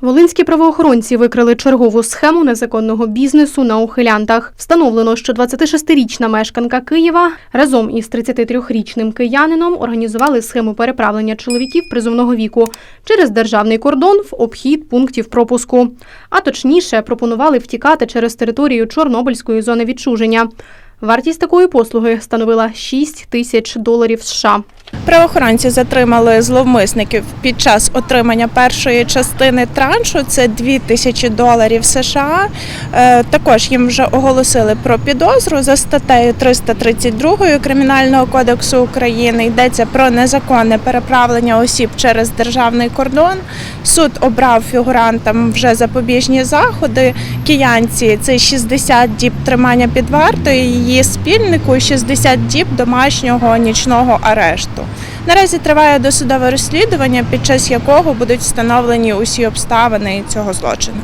Волинські правоохоронці викрили чергову схему незаконного бізнесу на ухилянтах. Встановлено, що 26-річна мешканка Києва разом із 33-річним киянином організували схему переправлення чоловіків призовного віку через державний кордон в обхід пунктів пропуску. А точніше, пропонували втікати через територію Чорнобильської зони відчуження. Вартість такої послуги становила 6 тисяч доларів США. Правоохоронці затримали зловмисників під час отримання першої частини траншу. Це 2 тисячі доларів США. Е, Також їм вже оголосили про підозру за статтею 332 Кримінального кодексу України. Йдеться про незаконне переправлення осіб через державний кордон. Суд обрав фігурантам вже запобіжні заходи. Киянці це 60 діб тримання під вартою. Її спільнику 60 діб домашнього нічного арешту. Наразі триває досудове розслідування, під час якого будуть встановлені усі обставини цього злочину.